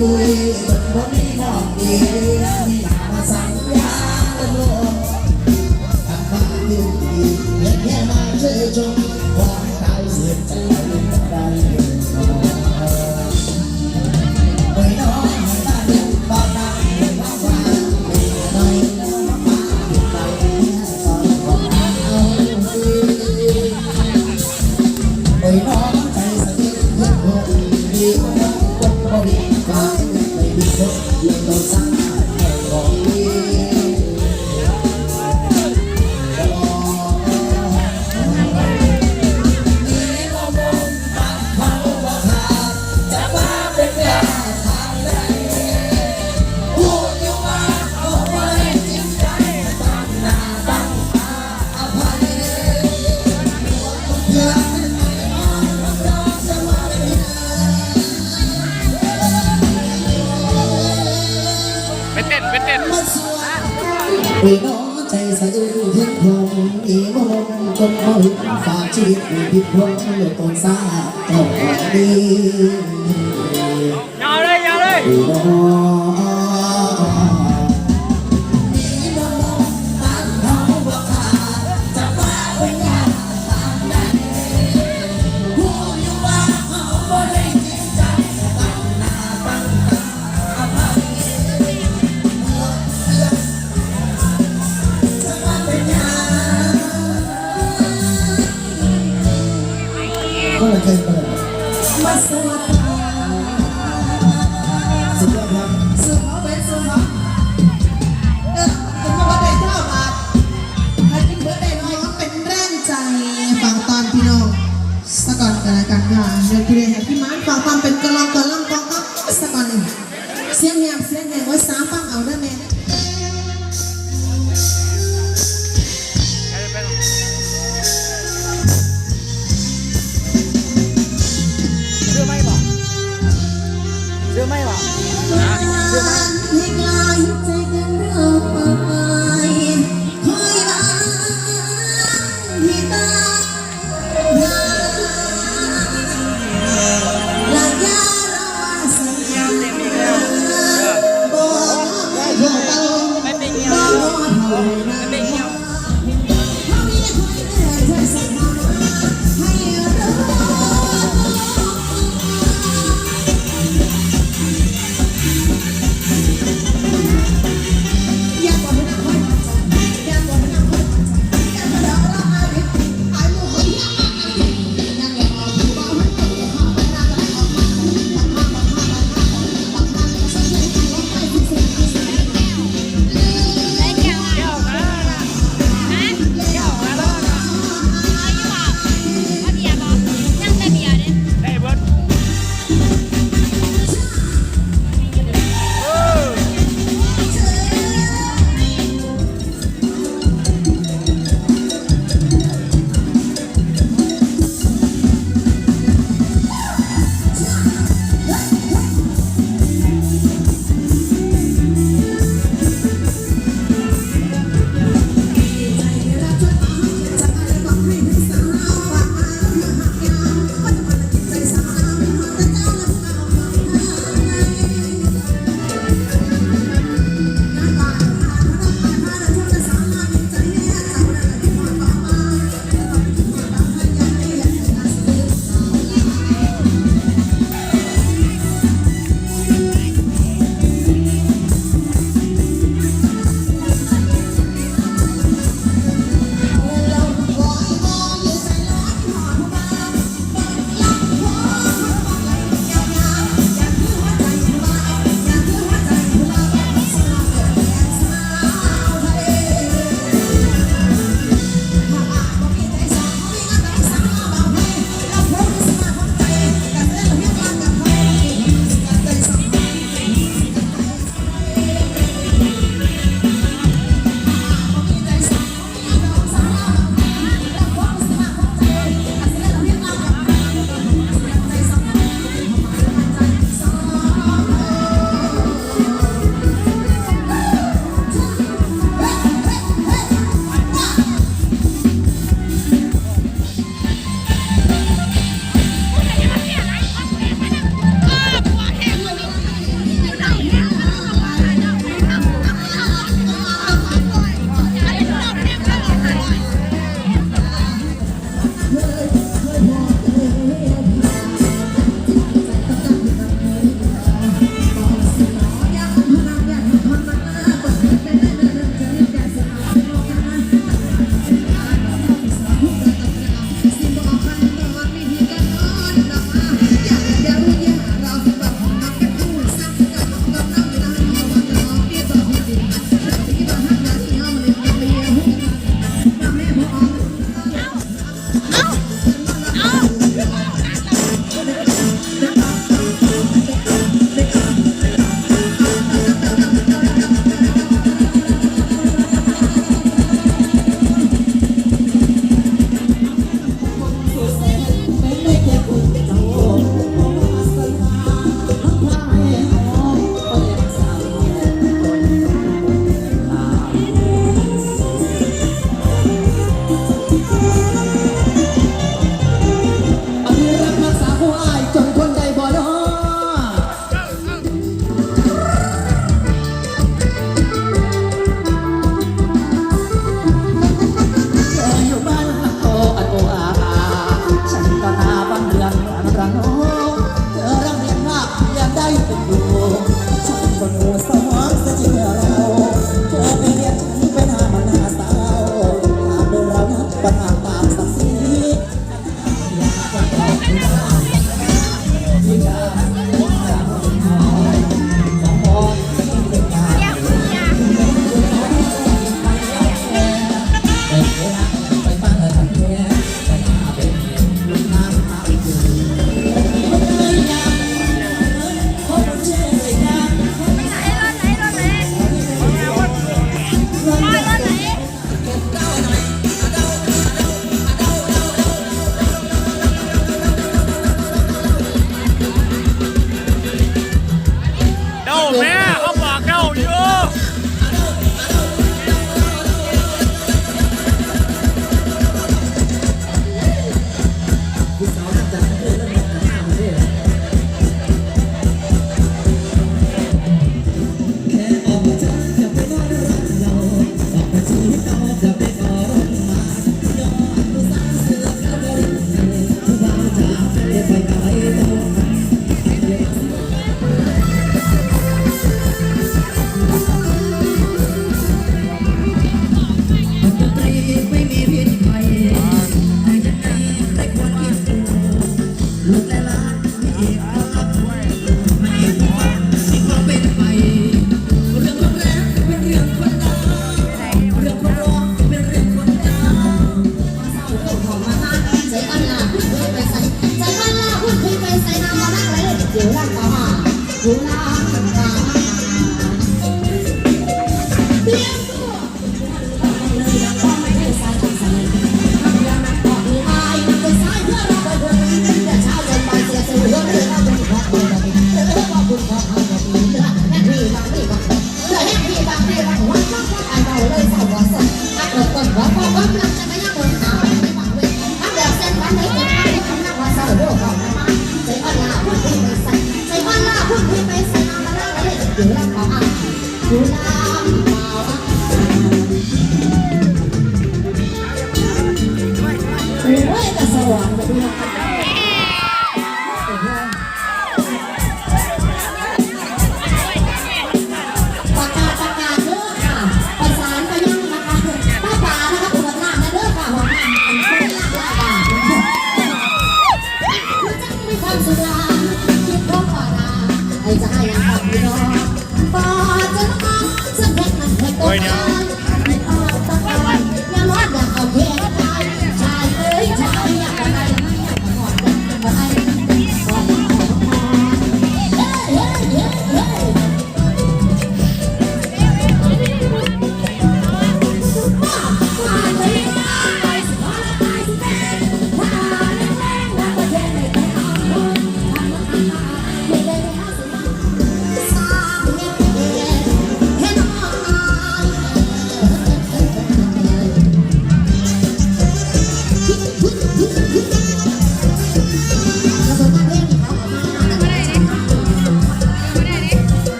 บุยมันบ่มีน้องดี พี่น้องใจสะอื้นเพียงพงอีมงกลมเขาฝากชีวิตผิดพงหลบตนซาต่อดีอย่าเลยอย่าเลย ฟังตอนพี่น้องสักก่อนกันละกันว่าเรื่องที่เรียนที่มันฟังตอนเป็นกระลอง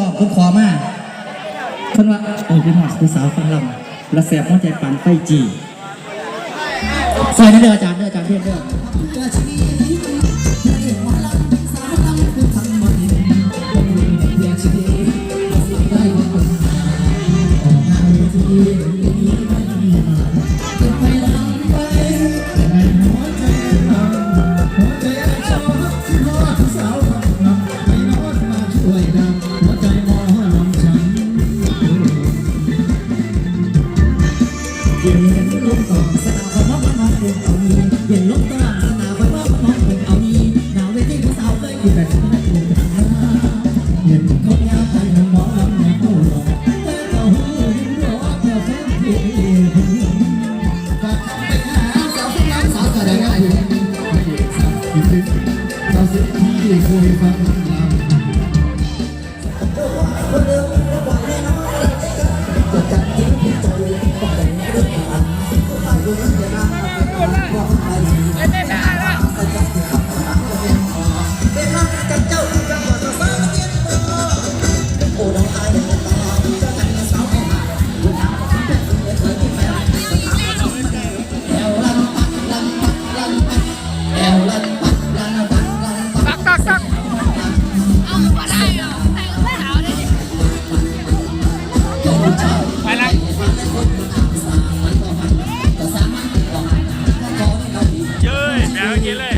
ลองผมขอมาคนว่าโอ้ยพี่หอดผู้สาวฟังลำและแสบหัวใจปันไฟจีใส่นั่นเด้ออาจารย์เด้ออาจารย์เด้อด Thank you. 然后你嘞